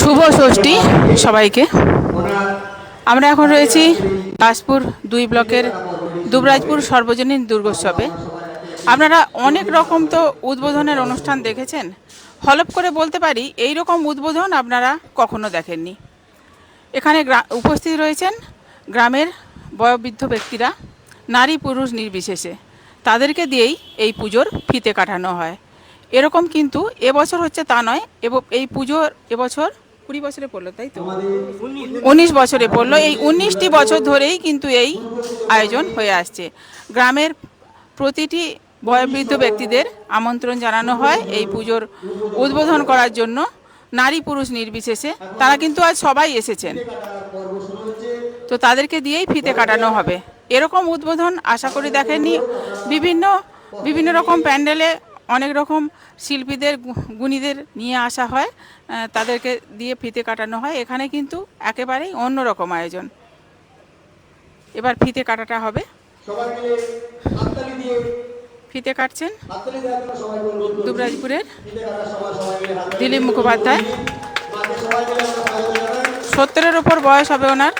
শুভ ষষ্ঠী সবাইকে। আমরা এখন রয়েছি দাসপুর দুই ব্লকের দুবরাজপুর সর্বজনীন দুর্গোৎসবে। আপনারা অনেক রকম তো উদ্বোধনের অনুষ্ঠান দেখেছেন। হলপ করে বলতে পারি, এই রকম উদ্বোধন আপনারা কখনো দেখেননি। এখানে উপস্থিত রয়েছেন গ্রামের বয়োবৃদ্ধ ব্যক্তিরা, নারী পুরুষ নির্বিশেষে। তাদেরকে দিয়েই এই পুজোর ফিতে কাটানো হয়। এরকম কিন্তু এবছর হচ্ছে তা নয়, এবং এই পুজোর এবছর কুড়ি বছরে পড়ল, তাই তো? উনিশ বছরে পড়ল। এই উনিশটি বছর ধরেই কিন্তু এই আয়োজন হয়ে আসছে। গ্রামের প্রতিটি বয়োবৃদ্ধ ব্যক্তিদের আমন্ত্রণ জানানো হয় এই পুজোর উদ্বোধন করার জন্য। নারী পুরুষ নির্বিশেষে তারা কিন্তু আজ সবাই এসেছেন। তো তাদেরকে দিয়েই ফিতে কাটানো হবে। এরকম উদ্বোধন আশা করি দেখেননি। বিভিন্ন বিভিন্ন রকম প্যান্ডেলে অনেক রকম শিল্পীদের গুণীদের নিয়ে আসা হয় তাদেরকে দিয়ে ফিতে কাটানো হয়। এখানে কিন্তু একেবারেই অন্য রকম আয়োজন। এবার ফিতে কাটাটা হবে। ফিতে কাটছেন দুবরাজপুরের দিলীপ মুখোপাধ্যায়। সত্তরের ওপর বয়স হবে ওনার।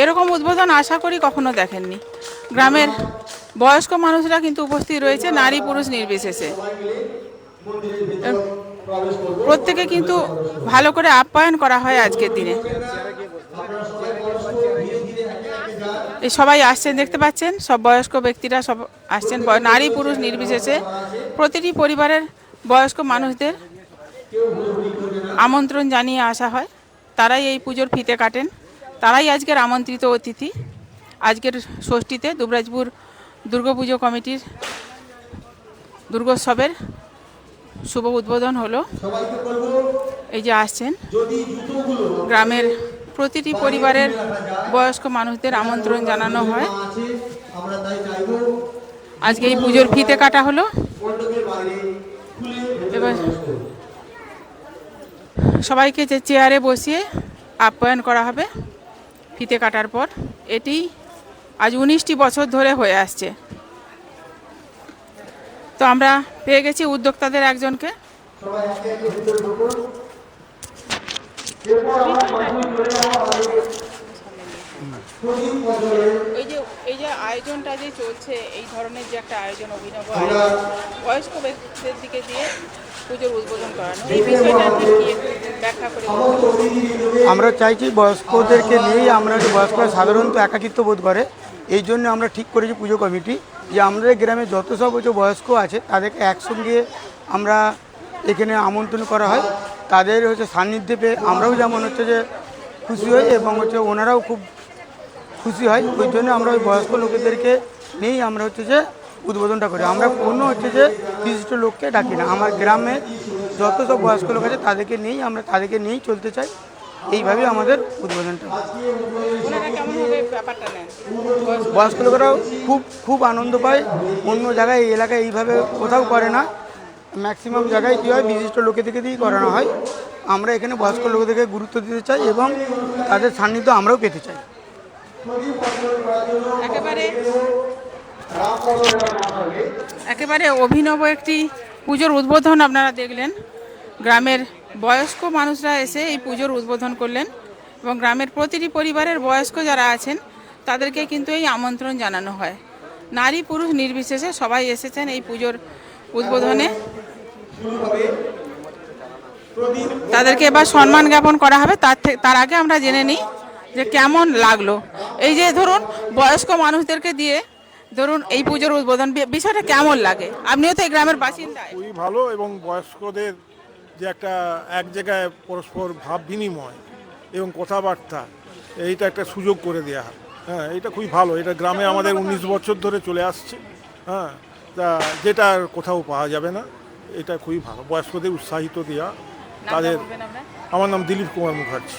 এরকম উদ্বোধন আশা করি কখনো দেখেননি। গ্রামের বয়স্ক মানুষরা কিন্তু উপস্থিত রয়েছে, নারী পুরুষ নির্বিশেষে। প্রত্যেকে কিন্তু ভালো করে আপ্যায়ন করা হয় আজকের দিনে। এই সবাই আসছেন, দেখতে পাচ্ছেন? সব বয়স্ক ব্যক্তিরা সব আসছেন। নারী পুরুষ নির্বিশেষে প্রতিটি পরিবারের বয়স্ক মানুষদের আমন্ত্রণ জানিয়ে আসা হয়। তারাই এই পুজোর ফিতে কাটেন। তারাই আজকের আমন্ত্রিত অতিথি। আজকের ষষ্ঠীতে দুবরাজপুর দুর্গাপুজো কমিটির দুর্গোৎসবের শুভ উদ্বোধন হলো। এই যে আসছেন। গ্রামের প্রতিটি পরিবারের বয়স্ক মানুষদের আমন্ত্রণ জানানো হয়। আজকে এই পুজোর ফিতে কাটা হলো। এবার সবাইকে যে চেয়ারে বসিয়ে আপ্যায়ন করা হবে ফিতে কাটার পর এটি আজ উনিশটি বছর ধরে হয়ে আসছে। তো আমরা পেয়ে গেছি উদ্যোক্তাদের একজনকে। এই যে এই যে আয়োজনটা যে চলছে এই ধরনের যে একটা আয়োজন অভিনব আমরা বয়স্ক ব্যক্তিদের দিকে দিয়ে পুজোর উদ্বোধন করানো। এই বিষয়টা ব্যাখ্যা করে আমরা চাইছি বয়স্কদেরকে নিয়েই আমরা যে বয়স্করা সাধারণত একাকিত্ব বোধ করে। এই জন্য আমরা ঠিক করেছি পুজো কমিটি যে আমাদের গ্রামে যত সব হচ্ছে বয়স্ক আছে, তাদেরকে একসঙ্গে আমরা এখানে আমন্ত্রণ করা হয়। তাদের হচ্ছে সান্নিধ্যে পেয়ে আমরাও যেমন হচ্ছে যে খুশি হই এবং হচ্ছে ওনারাও খুব খুশি হয়, ওই জন্য আমরা ওই বয়স্ক লোকেদেরকে নিয়েই আমরা হচ্ছে যে উদ্বোধনটা করি। আমরা কোনো হচ্ছে যে বিশিষ্ট লোককে ডাকি না। আমার গ্রামে যত সব বয়স্ক লোক আছে, তাদেরকে নিয়েই আমরা, তাদেরকে নিয়েই চলতে চাই। এইভাবেই আমাদের উদ্বোধনটা বয়স্ক লোকেরাও খুব খুব আনন্দ পায়। অন্য জায়গায় এই এলাকায় এইভাবে কোথাও করে না। ম্যাক্সিমাম জায়গায় কী হয় বিশিষ্ট লোকেদেরকে দিয়েই করানো হয়। আমরা এখানে বয়স্ক লোকেদেরকে গুরুত্ব দিতে চাই এবং তাদের সান্নিধ্য আমরাও পেতে চাই। একেবারে একেবারে অভিনব একটি পুজোর উদ্বোধন আপনারা দেখলেন। গ্রামের বয়স্ক মানুষরা এসে এই পুজোর উদ্বোধন করলেন এবং গ্রামের প্রতিটি পরিবারের বয়স্ক যারা আছেন, তাদেরকে কিন্তু এই আমন্ত্রণ জানানো হয়। নারী পুরুষ নির্বিশেষে সবাই এসেছেন এই পুজোর উদ্বোধনে। তাদেরকে এবার সম্মান জ্ঞাপন করা হবে। তার তার আগে আমরা জেনে নিই যে কেমন লাগল। এই যে ধরুন, বয়স্ক মানুষদেরকে দিয়ে ধরুন এই পুজোর উদ্বোধন, বিষয়টা কেমন লাগে? আপনিও তো এই গ্রামের বাসিন্দা। খুবই ভালো এবং বয়স্কদের যে একটা এক জায়গায় পরস্পর ভাব বিনিময় এবং কথাবার্তা এইটা একটা সুযোগ করে দেওয়া হয়। হ্যাঁ এটা খুবই ভালো। এটা গ্রামে আমাদের উনিশ বছর ধরে চলে আসছে। হ্যাঁ তা যেটা আর কোথাও পাওয়া যাবে না এটা খুবই ভালো। বয়স্কদের উৎসাহিত দেওয়া তাদের আমার নাম দিলীপ কুমার মুখার্জি।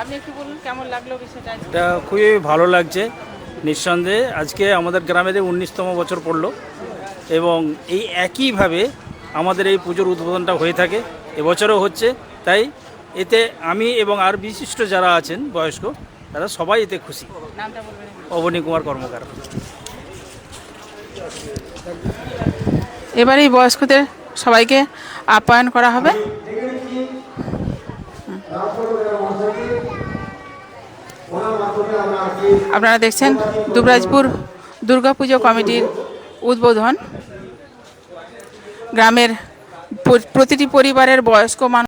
আপনি একটু বলুন কেমন লাগল বিষয়টা? এটা খুবই ভালো লাগছে নিঃসন্দেহে। আজকে আমাদের গ্রামেতে উনিশতম বছর পড়ল এবং এই একইভাবে আমাদের এই পুজোর উদ্বোধনটা হয়ে থাকে। এবছরও হচ্ছে। তাই এতে আমি এবং আর বিশিষ্ট যারা আছেন বয়স্ক তারা সবাই এতে খুশি। অবনী কুমার কর্মকার। এবার এই বয়স্কদের সবাইকে আপ্যায়ন করা হবে। আপনারা দেখছেন দুবরাজপুর দুর্গাপুজো কমিটির উদ্বোধন। গ্রামের প্রতিটি পরিবারের বয়স্ক মানুষ